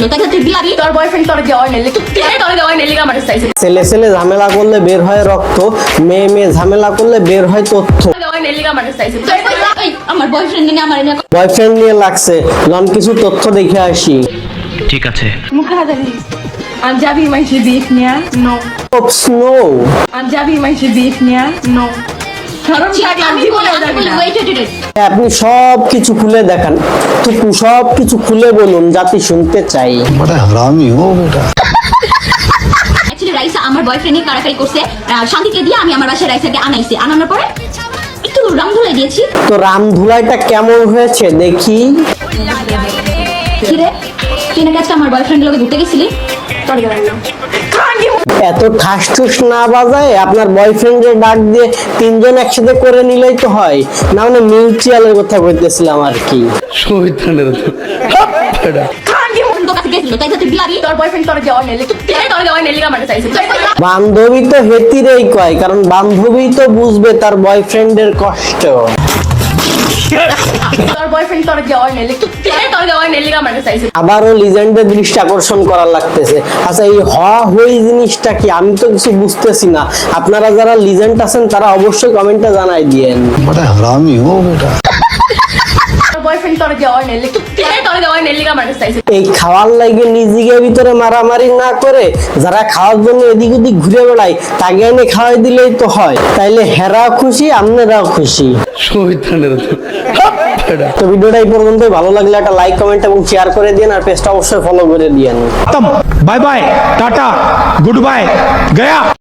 গেছিল তাই তুই বিলাবি তোর বয়ফ্রেন্ড তোর দেওয়ার নেলি তুই তোর দেওয়ার নেলি আমার চাইছে ছেলে ছেলে ঝামেলা করলে বের হয় রক্ত মেয়ে মেয়ে ঝামেলা করলে বের হয় তথ্য। আমার বয়ফ্রেন্ড নিয়ে আমার বয়ফ্রেন্ড নিয়ে লাগছে। লন কিছু তথ্য দেখে আসি। ঠিক আছে। মুখে হাজারি মাইসি বিফ নিয়া? নো স্নো আঞ্জাবি মাইসি বিফ নিয়া? নো কারণ আচ্ছা, আচ্ছা, হ্যাঁ, আপনি সব কিছু খুলে দেখান। সব কিছু খুলে বলুন শুনতে চাই। রাইসা আমার কারাকারি করছে। শান্তিকে দিয়ে আমি আমার বাসায় রাইসাকে আনাইছি। আনানোর পরে একটু রামধুলাই দিয়েছি। তো রামধুলাইটা কেমন হয়েছে দেখি। কিরে তুই নাকি আমার বয়ফ্রেন্ডের লোকে ঘুরতে গেছিলি? এত ঠাস ঠুস না বাজায় আপনার বয়ফ্রেন্ডের ডাক দিয়ে তিনজন একসাথে করে নিলেই তো হয়। না মানে মিউচুয়ালের কথা বলতেছিলাম আর কি। বয়ফ্রেন্ড বান্ধবী তো হেতিরেই কয় কারণ বান্ধবী তো বুঝবে তার বয়ফ্রেন্ডের কষ্ট। আবারও লিজেন্ডের দৃষ্টি আকর্ষণ করা লাগতেছে। আচ্ছা এই হ হই জিনিসটা কি? আমি তো কিছু বুঝতেছি না। আপনারা যারা লিজেন্ড আছেন তারা অবশ্যই কমেন্টে জানাই দিয়েন। হারামি বেটা? এই খাওয়ার লাগে নিজেকে ভিতরে মারামারি না করে যারা খাওয়ার জন্য এদিক ওদিক ঘুরে বেড়ায় তাকে এনে খাওয়াই দিলেই তো হয়। তাইলে হেরা খুশি আপনারাও খুশি। হ্যাঁ। তো ভিডিওটা এই পর্যন্ত ভালো লাগলে একটা লাইক কমেন্ট এবং শেয়ার করে দিন আর পেজটা অবশ্যই ফলো করে দিয়েন। Bye bye tata good bye Gaya